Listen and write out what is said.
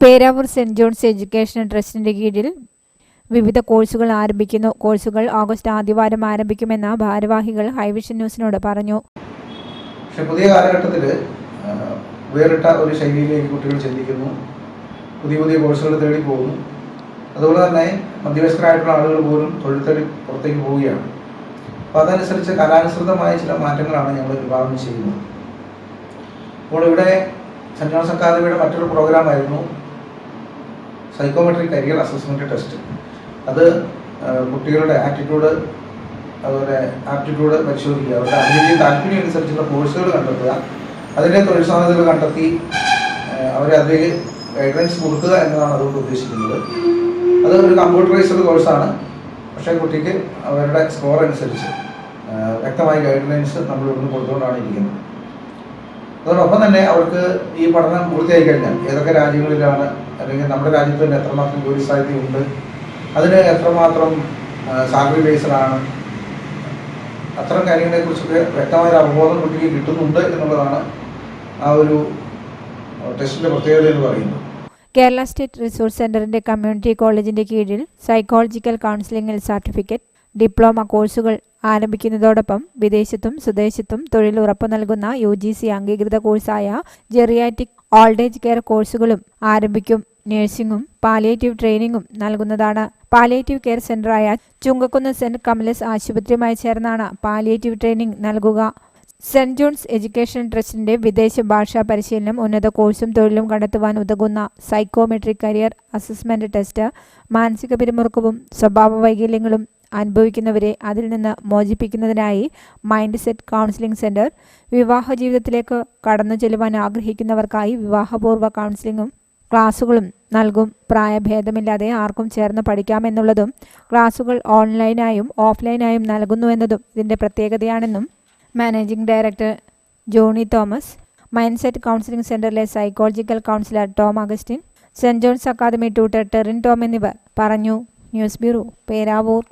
Peravoor saint John's education ട്രസ്റ്റിന്റെ കീഴിൽ വിവിധ കോഴ്സുകൾ ആരംഭിക്കുന്നു. കോഴ്സുകൾ ഓഗസ്റ്റ് ആദ്യവാരം ആരംഭിക്കുമെന്ന് ഭാരവാഹികൾ ഹൈവിഷൻ ന്യൂസിനോട് പറഞ്ഞു. പക്ഷെ പുതിയ കാലഘട്ടത്തിൽ വേറിട്ട ഒരു ശൈലിയിലേക്ക് കുട്ടികൾ ചിന്തിക്കുന്നു. പുതിയ പുതിയ കോഴ്സുകൾ തേടി പോകുന്നു. അതുപോലെ തന്നെ മധ്യവയസ്കരായിട്ടുള്ള ആളുകൾ പോലും തൊഴിൽ തേടി പുറത്തേക്ക് പോവുകയാണ്. അപ്പോൾ അതനുസരിച്ച് കാലാനുസൃതമായ ചില മാറ്റങ്ങളാണ് ഞങ്ങൾ വിഭാവനം ചെയ്യുന്നത്. അപ്പോൾ ഇവിടെ സെന്റ് ജോൺസ് അക്കാദമിയുടെ മറ്റൊരു പ്രോഗ്രാമായിരുന്നു. സൈക്കോമെട്രിക് കരിയർ അസസ്മെന്റ് ടെസ്റ്റ് അത് കുട്ടികളുടെ ആറ്റിറ്റ്യൂഡ് അതുപോലെ ആപ്റ്റിറ്റ്യൂഡ് പരിശോധിക്കുക. അവരുടെ അഭിരുചി താല്പര്യം അനുസരിച്ചുള്ള കോഴ്സുകൾ കണ്ടെത്തുക. അതിന്റെ തൊഴിൽ സാധ്യതകൾ കണ്ടെത്തി അവരെ അതിൽ ഗൈഡൻസ് കൊടുക്കുക എന്നതാണ് അതുകൊണ്ട് ഉദ്ദേശിക്കുന്നത്. അത് ഒരു കമ്പ്യൂട്ടറൈസ്ഡ് കോഴ്സാണ് പക്ഷേ കുട്ടിക്ക് അവരുടെ സ്കോർ അനുസരിച്ച് വ്യക്തമായി വ്യക്തമായ ഗൈഡ് ലൈൻസ് നമ്മൾ ഇവിടുന്ന് കൊടുത്തുകൊണ്ടാണ് ഇരിക്കുന്നത്. അതോടൊപ്പം തന്നെ അവർക്ക് ഈ പഠനം പൂർത്തിയായി കഴിഞ്ഞാൽ ഏതൊക്കെ രാജ്യങ്ങളിലാണ് അല്ലെങ്കിൽ നമ്മുടെ രാജ്യത്ത് തന്നെ എത്രമാത്രം ജോലി സാധ്യതയുണ്ട് അതിന് എത്രമാത്രം സാലറി ബേസ്ഡാണ് അത്തരം കാര്യങ്ങളെ കുറിച്ചൊക്കെ വ്യക്തമായ ഒരു അവബോധം കുട്ടിക്ക് കിട്ടുന്നുണ്ട് എന്നുള്ളതാണ് ആ ഒരു ടെസ്റ്റിന്റെ പ്രത്യേകത എന്ന് പറയുന്നത്. കേരള സ്റ്റേറ്റ് റിസോഴ്സ് സെന്ററിന്റെ കമ്മ്യൂണിറ്റി കോളേജിന്റെ കീഴിൽ സൈക്കോളജിക്കൽ കൗൺസിലിംഗിൽ സർട്ടിഫിക്കറ്റ് ഡിപ്ലോമ കോഴ്സുകൾ ആരംഭിക്കുന്നതോടൊപ്പം വിദേശത്തും സ്വദേശത്തും തൊഴിൽ ഉറപ്പു നൽകുന്ന യു ജി സി അംഗീകൃത കോഴ്സായ ജെറിയാറ്റിക് ഓൾഡ് ഏജ് കെയർ കോഴ്സുകളും ആരംഭിക്കും നഴ്സിംഗും പാലിയേറ്റീവ് ട്രെയിനിങ്ങും നൽകുന്നതാണ്. പാലിയേറ്റീവ് കെയർ സെന്ററായ ചുങ്കക്കുന്ന് സെന്റ് കമലസ് ആശുപത്രിയുമായി ചേർന്നാണ് പാലിയേറ്റീവ് ട്രെയിനിങ് നൽകുക. സെന്റ് ജോൺസ് എഡ്യൂക്കേഷൻ ട്രസ്റ്റിന്റെ വിദേശ ഭാഷാ പരിശീലനം ഉന്നത കോഴ്സും തൊഴിലും കണ്ടെത്തുവാൻ ഉതകുന്ന സൈക്കോമെട്രിക് കരിയർ അസസ്മെന്റ് ടെസ്റ്റ് മാനസിക പിരിമുറുക്കവും സ്വഭാവ വൈകല്യങ്ങളും അനുഭവിക്കുന്നവരെ അതിൽ നിന്ന് മോചിപ്പിക്കുന്നതിനായി മൈൻഡ് സെറ്റ് കൗൺസിലിംഗ് സെന്റർ വിവാഹ ജീവിതത്തിലേക്ക് കടന്നു ചെല്ലുവാൻ ആഗ്രഹിക്കുന്നവർക്കായി വിവാഹപൂർവ കൗൺസിലിങ്ങും ക്ലാസ്സുകളും നൽകും. പ്രായഭേദമില്ലാതെ ആർക്കും ചേർന്ന് പഠിക്കാമെന്നുള്ളതും ക്ലാസ്സുകൾ ഓൺലൈനായും ഓഫ്ലൈനായും നൽകുന്നുവെന്നതും ഇതിന്റെ പ്രത്യേകതയാണെന്നും managing director Johny Thomas mind set counselling സെന്ററിലെ psychological counsellor Tom Augustine saint John's academy tutor Terin Tom എന്നിവർ പറഞ്ഞു. News bureau Peravoor.